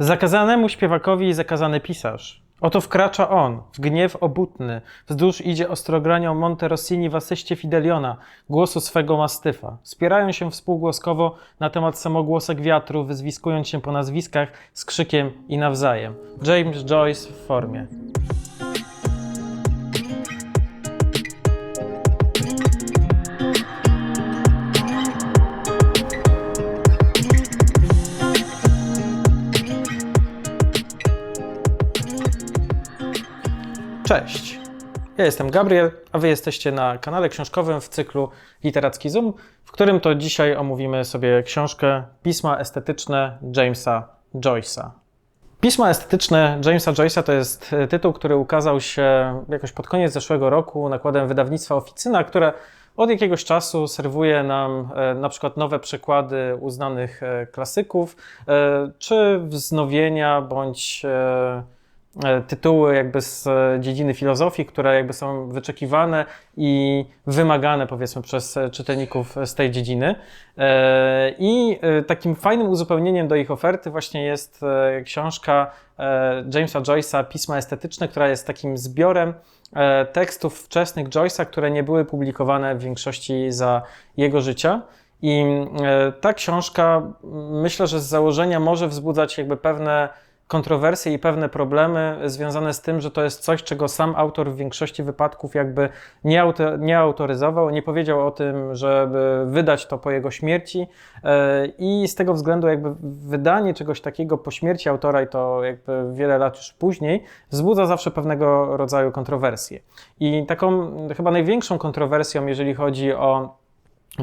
Zakazanemu śpiewakowi zakazany pisarz. Oto wkracza on, w gniew obutny, wzdłuż idzie ostrogranią Monte Rossini w asyście Fideliona, głosu swego mastyfa. Spierają się współgłoskowo na temat samogłosek wiatru, wyzwiskując się po nazwiskach z krzykiem i nawzajem. James Joyce w formie. Ja jestem Gabriel, a wy jesteście na kanale książkowym w cyklu Literacki Zoom, w którym to dzisiaj omówimy sobie książkę Pisma estetyczne Jamesa Joyce'a. Pisma estetyczne Jamesa Joyce'a to jest e, tytuł, który ukazał się jakoś pod koniec zeszłego roku nakładem wydawnictwa Oficyna, które od jakiegoś czasu serwuje nam e, na przykład nowe przekłady uznanych e, klasyków, czy wznowienia bądź tytuły jakby z e, dziedziny filozofii, które jakby są wyczekiwane i wymagane powiedzmy przez e, czytelników z tej dziedziny. E, I e, takim fajnym uzupełnieniem do ich oferty właśnie jest e, książka e, Jamesa Joyce'a Pisma estetyczne, która jest takim zbiorem e, tekstów wczesnych Joyce'a, które nie były publikowane w większości za jego życia. I e, ta książka myślę, że z założenia może wzbudzać jakby pewne kontrowersje i pewne problemy związane z tym, że to jest coś, czego sam autor w większości wypadków jakby nie, auto, nie autoryzował, nie powiedział o tym, żeby wydać to po jego śmierci e, i z tego względu jakby wydanie czegoś takiego po śmierci autora i to jakby wiele lat już później wzbudza zawsze pewnego rodzaju kontrowersje. I taką chyba największą kontrowersją, jeżeli chodzi o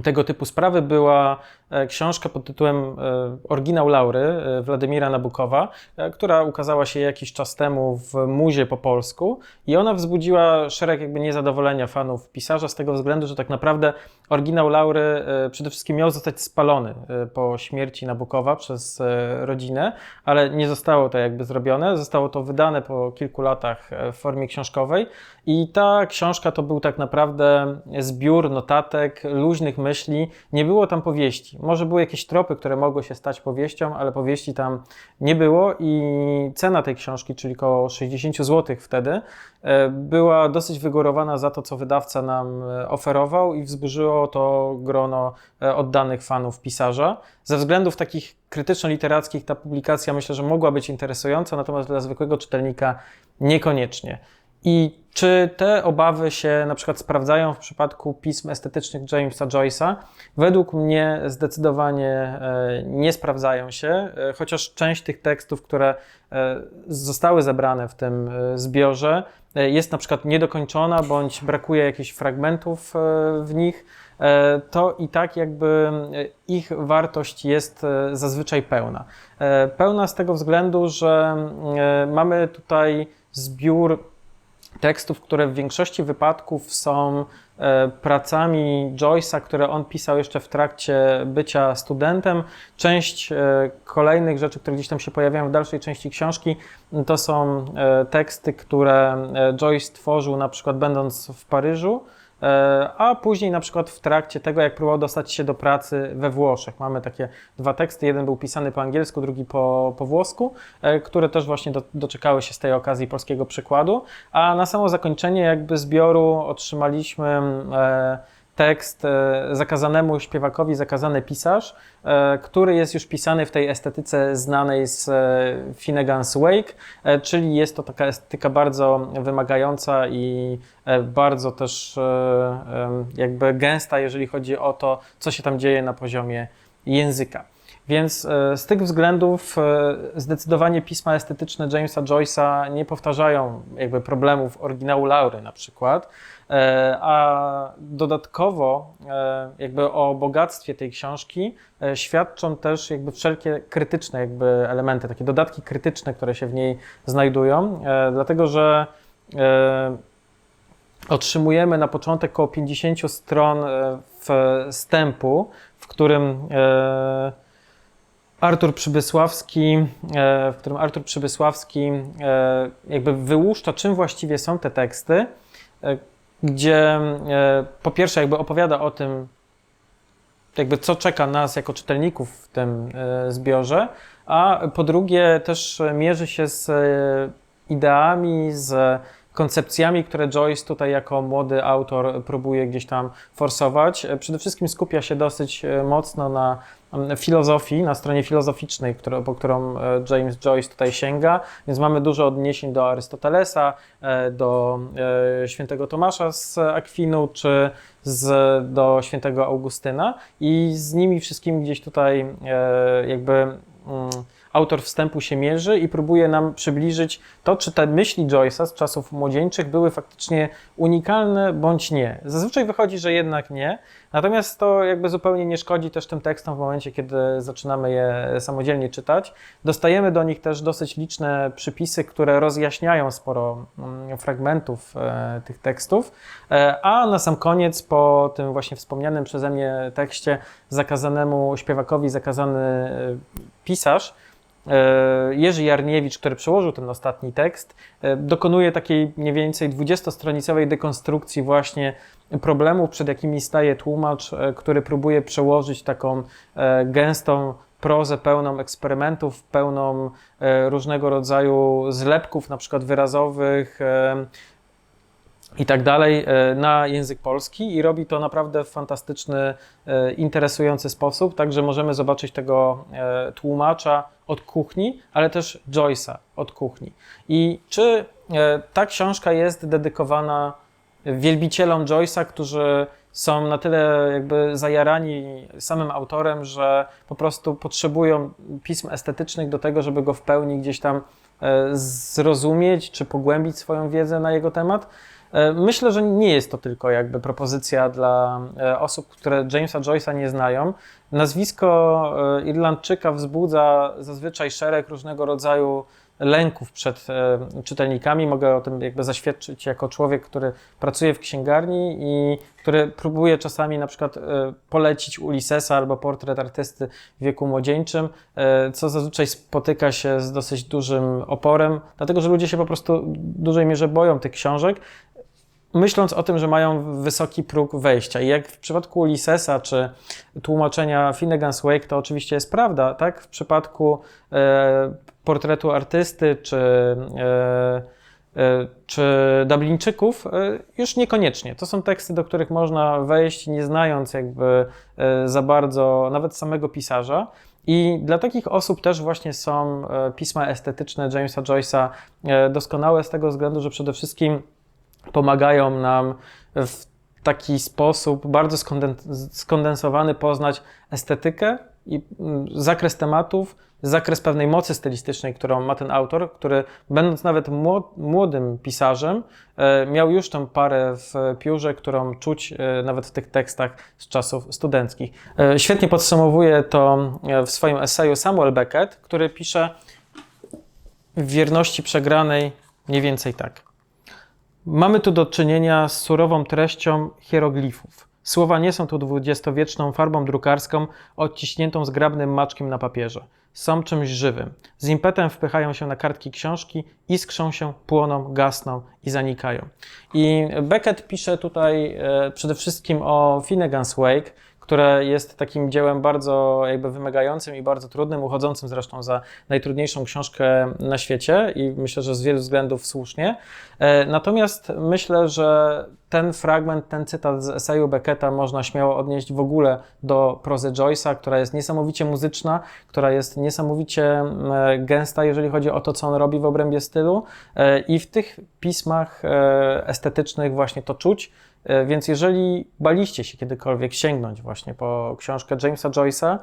tego typu sprawy była e, książka pod tytułem e, Oryginał Laury e, Władimira Nabukowa, która ukazała się jakiś czas temu w Muzie po polsku i ona wzbudziła szereg jakby niezadowolenia fanów pisarza z tego względu, że tak naprawdę oryginał Laury przede wszystkim miał zostać spalony po śmierci Nabukowa przez rodzinę, ale nie zostało to jakby zrobione, zostało to wydane po kilku latach w formie książkowej i ta książka to był tak naprawdę zbiór notatek, luźnych myśli. Nie było tam powieści. Może były jakieś tropy, które mogły się stać powieścią, ale powieści tam nie było i cena tej książki, czyli około 60 zł wtedy, e, była dosyć wygórowana za to, co wydawca nam e, oferował i wzburzyło to grono e, oddanych fanów pisarza. Ze względów takich krytyczno-literackich ta publikacja myślę, że mogła być interesująca, natomiast dla zwykłego czytelnika niekoniecznie. I czy te obawy się na przykład sprawdzają w przypadku pism estetycznych Jamesa Joyce'a? Według mnie zdecydowanie e, nie sprawdzają się, e, chociaż część tych tekstów, które e, zostały zebrane w tym zbiorze, jest na przykład niedokończona bądź brakuje jakichś fragmentów w nich, to i tak jakby ich wartość jest zazwyczaj pełna. Pełna z tego względu, że mamy tutaj zbiór tekstów, które w większości wypadków są e, pracami Joyce'a, które on pisał jeszcze w trakcie bycia studentem. Część e, kolejnych rzeczy, które gdzieś tam się pojawiają w dalszej części książki, to są e, teksty, które Joyce tworzył na przykład będąc w Paryżu. E, A później, na przykład w trakcie tego, jak próbował dostać się do pracy we Włoszech. Mamy takie dwa teksty. Jeden był pisany po angielsku, drugi po, po włosku, e, które też właśnie do, doczekały się z tej okazji polskiego przykładu. A na samo zakończenie, jakby zbioru, otrzymaliśmy e, tekst e, zakazanemu śpiewakowi, zakazany pisarz, e, który jest już pisany w tej estetyce znanej z e, Finnegan's Wake, czyli jest to taka estetyka bardzo wymagająca i bardzo też jakby gęsta, jeżeli chodzi o to, co się tam dzieje na poziomie języka. Więc e, z tych względów e, zdecydowanie pisma estetyczne Jamesa Joyce'a nie powtarzają jakby problemów oryginału Laury na przykład, e, a dodatkowo jakby o bogactwie tej książki świadczą też jakby wszelkie krytyczne jakby elementy, takie dodatki krytyczne, które się w niej znajdują, dlatego że otrzymujemy na początek około 50 stron wstępu, w którym Artur Przybysławski, e, w którym Artur Przybysławski e, jakby wyłuszcza, czym właściwie są te teksty, e, gdzie po pierwsze jakby opowiada o tym, jakby co czeka nas jako czytelników w tym zbiorze, a po drugie też mierzy się z ideami, z koncepcjami, które Joyce tutaj jako młody autor próbuje gdzieś tam forsować. Przede wszystkim skupia się dosyć e, mocno na mm, filozofii, na stronie filozoficznej, które, po którą e, James Joyce tutaj sięga, więc mamy dużo odniesień do Arystotelesa, e, do świętego Tomasza z Akwinu, czy z, do świętego Augustyna i z nimi wszystkimi gdzieś tutaj jakby mm, autor wstępu się mierzy i próbuje nam przybliżyć to, czy te myśli Joyce'a z czasów młodzieńczych były faktycznie unikalne bądź nie. Zazwyczaj wychodzi, że jednak nie, natomiast to jakby zupełnie nie szkodzi też tym tekstom w momencie, kiedy zaczynamy je samodzielnie czytać. Dostajemy do nich też dosyć liczne przypisy, które rozjaśniają sporo mm, fragmentów e, tych tekstów, e, a na sam koniec po tym właśnie wspomnianym przeze mnie tekście zakazanemu śpiewakowi zakazany e, pisarz, Jerzy Jarniewicz, który przełożył ten ostatni tekst, e, dokonuje takiej mniej więcej 20-stronicowej dekonstrukcji właśnie problemów, przed jakimi staje tłumacz, e, który próbuje przełożyć taką e, gęstą prozę pełną eksperymentów, pełną e, różnego rodzaju zlepków, na przykład wyrazowych, e, i tak dalej e, na język polski i robi to naprawdę w fantastyczny, e, interesujący sposób, także możemy zobaczyć tego e, tłumacza od kuchni, ale też Joyce'a od kuchni. I czy e, ta książka jest dedykowana wielbicielom Joyce'a, którzy są na tyle jakby zajarani samym autorem, że po prostu potrzebują pism estetycznych do tego, żeby go w pełni gdzieś tam e, zrozumieć czy pogłębić swoją wiedzę na jego temat. E, Myślę, że nie jest to tylko jakby propozycja dla e, osób, które Jamesa Joyce'a nie znają. Nazwisko e, Irlandczyka wzbudza zazwyczaj szereg różnego rodzaju lęków przed czytelnikami. Mogę o tym jakby zaświadczyć jako człowiek, który pracuje w księgarni i który próbuje czasami na przykład polecić Ulyssesa albo portret artysty w wieku młodzieńczym, co zazwyczaj spotyka się z dosyć dużym oporem, dlatego że ludzie się po prostu w dużej mierze boją tych książek myśląc o tym, że mają wysoki próg wejścia. I jak w przypadku Ulyssesa czy tłumaczenia Finnegan's Wake, to oczywiście jest prawda, tak? W przypadku e, portretu artysty czy, e, e, czy Dublińczyków e, już niekoniecznie. To są teksty, do których można wejść nie znając jakby e, za bardzo nawet samego pisarza. I dla takich osób też właśnie są pisma estetyczne Jamesa Joyce'a doskonałe z tego względu, że przede wszystkim pomagają nam w taki sposób bardzo skonden- skondensowany poznać estetykę i mm, zakres tematów, zakres pewnej mocy stylistycznej, którą ma ten autor, który będąc nawet mło- młodym pisarzem, e, miał już tą parę w piórze, którą czuć e, nawet w tych tekstach z czasów studenckich. E, Świetnie podsumowuje to w swoim eseju Samuel Beckett, który pisze w wierności przegranej mniej więcej tak. Mamy tu do czynienia z surową treścią hieroglifów. Słowa nie są tu dwudziestowieczną farbą drukarską odciśniętą zgrabnym maczkiem na papierze. Są czymś żywym. Z impetem wpychają się na kartki książki, iskrzą się, płoną, gasną i zanikają. I Beckett pisze tutaj e, przede wszystkim o Finnegan's Wake, które jest takim dziełem bardzo jakby wymagającym i bardzo trudnym, uchodzącym zresztą za najtrudniejszą książkę na świecie i myślę, że z wielu względów słusznie. E, Natomiast myślę, że ten fragment, ten cytat z eseju Becketta można śmiało odnieść w ogóle do prozy Joyce'a, która jest niesamowicie muzyczna, która jest niesamowicie mm, gęsta, jeżeli chodzi o to, co on robi w obrębie stylu E, i w tych pismach e, estetycznych właśnie to czuć. E, Więc jeżeli baliście się kiedykolwiek sięgnąć właśnie po książkę Jamesa Joyce'a,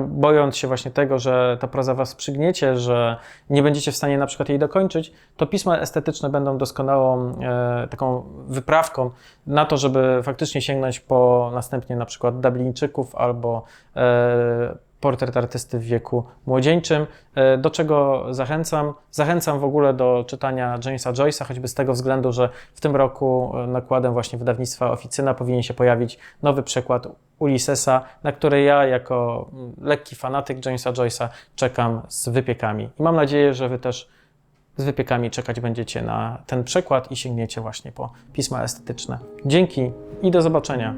bojąc się właśnie tego, że ta proza was przygniecie, że nie będziecie w stanie na przykład jej dokończyć, to pisma estetyczne będą doskonałą e, taką wyprawką na to, żeby faktycznie sięgnąć po następnie na przykład Dublińczyków albo e, portret artysty w wieku młodzieńczym, e, do czego zachęcam. Zachęcam w ogóle do czytania Jamesa Joyce'a, choćby z tego względu, że w tym roku e, nakładem właśnie wydawnictwa Oficyna powinien się pojawić nowy przekład Ulyssesa, na który ja jako mm, lekki fanatyk Jamesa Joyce'a czekam z wypiekami. I mam nadzieję, że Wy też z wypiekami czekać będziecie na ten przekład i sięgniecie właśnie po pisma estetyczne. Dzięki i do zobaczenia.